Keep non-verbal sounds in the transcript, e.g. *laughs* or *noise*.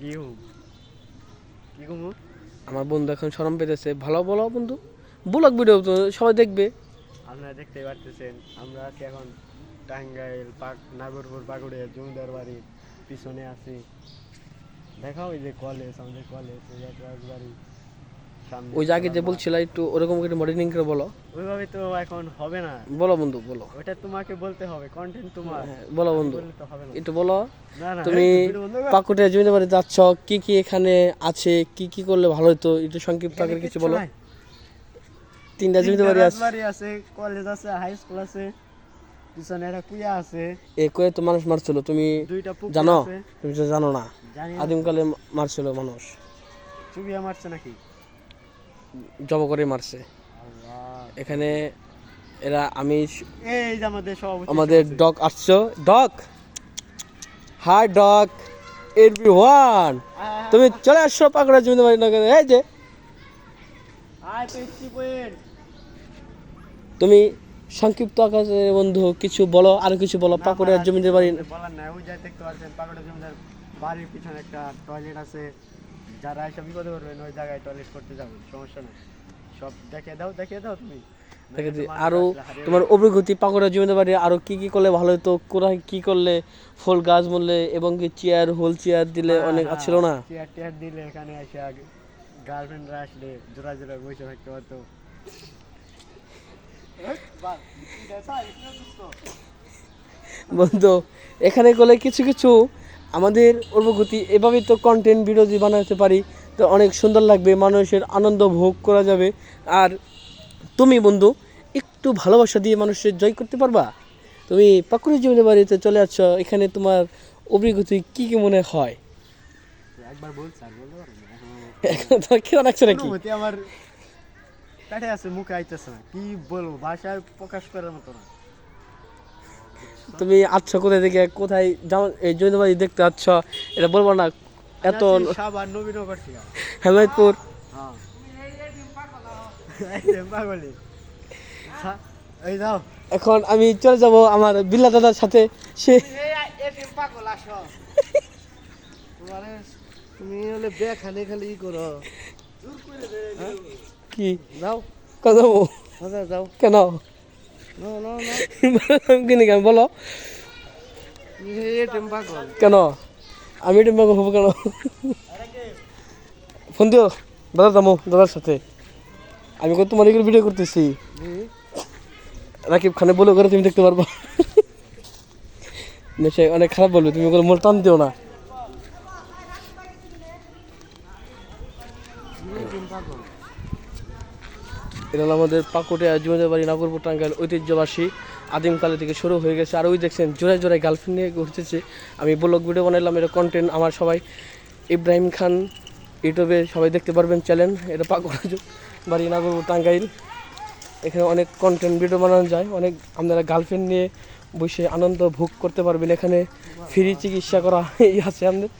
কি হুম কি কমু? আমার বন্ধু এখন শরম পেতেছে। ভালো বলো বন্ধু। ব্লগ ভিডিও তো সবাই দেখবে। আপনারা দেখতেই পারতেছেন আমরা আছি এখন টাঙ্গাইল পাক নাগরপুর পাকুড়িয়া জমিদার বাড়ির পিছনে আছি। দেখা ওই যে কলেজ আমাদের কলেজ বাড়ি। ওই যে আগে যে বলছিল একটু ওরকম করে মডেলিং করে বলো। ওইভাবে তো এখন হবে না। বলো বন্ধু বলো। ওটা তোমাকে বলতে হবে কন্টেন্ট তোমার। হ্যাঁ, বলো বন্ধু। একটু বলো। তুমি। পাকুটে জমিতে বাড়ি যাচ্ছ কি কি এখানে আছে কি কি করলে ভালো হতো একটু সংক্ষিপ্ত আকারে কিছু বলো। তিনটা জমিতে বাড়ি আছে। রাজবাড়ি আছে কলেজ আছে হাই স্কুল আছে পিছনে একটা কুয়া আছে। এ কয়ে তো মানুষ মারছিল তুমি জানো? তুমি তো জানো না। জানি না। আদিমকালে মারছিল মানুষ। চুবিয়া মারছে নাকি? জব করে মারছে। এখানে এরা আমি আমাদের ডগ আসছো? Dog! Hi dog! Every one তুমি চলে আসছো পাকড়া জমিতে বাড়ি নগরে। এই যে। তুমি সংক্ষিপ্ত আকাশে বন্ধু কিছু বলো আর কিছু বলো পাকুড়া জমিতে বাড়ি বলার নাই। ওই যাই দেখতে পাচ্ছেন পাকড়া জমিদার বাড়ির পিছনে একটা টয়লেট আছে। যারা এসব বিপদে করবেন ওই জায়গায় টয়লেট করতে যাবেন সমস্যা নেই। সব দেখে দাও দেখে দাও তুমি। মানুষ আরও তোমার অভিজ্ঞতা পাকুড়া জমিতে বাড়ি আরও কি কি করলে ভালো হতো কোথায় কি করলে ফুল গাছ বললে এবং কি চেয়ার হোল চেয়ার দিলে হ্যাঁ, অনেক হ্যাঁ, ছিল না? চেয়ার টেয়ার দিলে এখানে এসে আগে গার্লফ্রেন্ডরা আসলে জোড়া জোড়া বসে থাকতে পারতো। বন্ধু এখানে করলে কিছু কিছু আমাদের অভিজ্ঞতি এভাবেই তো কন্টেন্ট ভিডিও যদি বানাতে পারি তো অনেক সুন্দর লাগবে মানুষের আনন্দ ভোগ করা যাবে। আর তুমি বন্ধু একটু ভালোবাসা দিয়ে মানুষের জয় করতে পারবা? তুমি পাকুড়ি জীবনের বাড়িতে চলে আসছো এখানে তোমার অভিজ্ঞতি কি কি মনে হয়? একবার বলছি *laughs* তোমার নাকি? আমার আছে মুখে আইতেছে না। কি বলব ভাষায় প্রকাশ করার মতো না। তুমি আচ্ছা কোথায় থেকে? কোথায় যাও এই জমিতে বাড়ি দেখতে আচ্ছ? এটা বলব না এত হেমায়তপুর। হ্যাঁ। এখন আমি চলে যাব আমার বিল্লা দাদার সাথে। সে তুমি হলে বে খালি ই করো। কি? যাও। যাব? যাও? কেন? *laughs* কিনে কেন? বলো। কেন? আমি এটা মগ হব কেন? ফোন দিও। দাদা দামো দাদার সাথে। আমি কত তোমার এগুলো ভিডিও করতেছি। রাকিব খানে বলে করে তুমি দেখতে পারবা অনেক খারাপ বলবে তুমি ওগুলো মোল টান দিও না। এটা হলো আমাদের পাকুটিয়া জমিদার বাড়ি নাগরপুর টাঙ্গাইল ঐতিহ্যবাসী আদিমকালে থেকে শুরু হয়ে গেছে। আর ওই দেখছেন জোড়ায় জোড়ায় গার্লফ্রেন্ড নিয়ে ঘুরতেছে। আমি ব্লগ ভিডিও বানাইলাম এটা কন্টেন্ট আমার সবাই ইব্রাহিম খান, ইউটিউবে সবাই দেখতে পারবেন চ্যানেল এটা পাকুড়া বাড়ি নাগরপুর টাঙ্গাইল। এখানে অনেক কন্টেন্ট ভিডিও বানানো যায়, অনেক আপনারা গার্লফ্রেন্ড নিয়ে বসে আনন্দ ভোগ করতে পারবেন। এখানে ফ্রি চিকিৎসা করা এই *laughs* আছে আমাদের।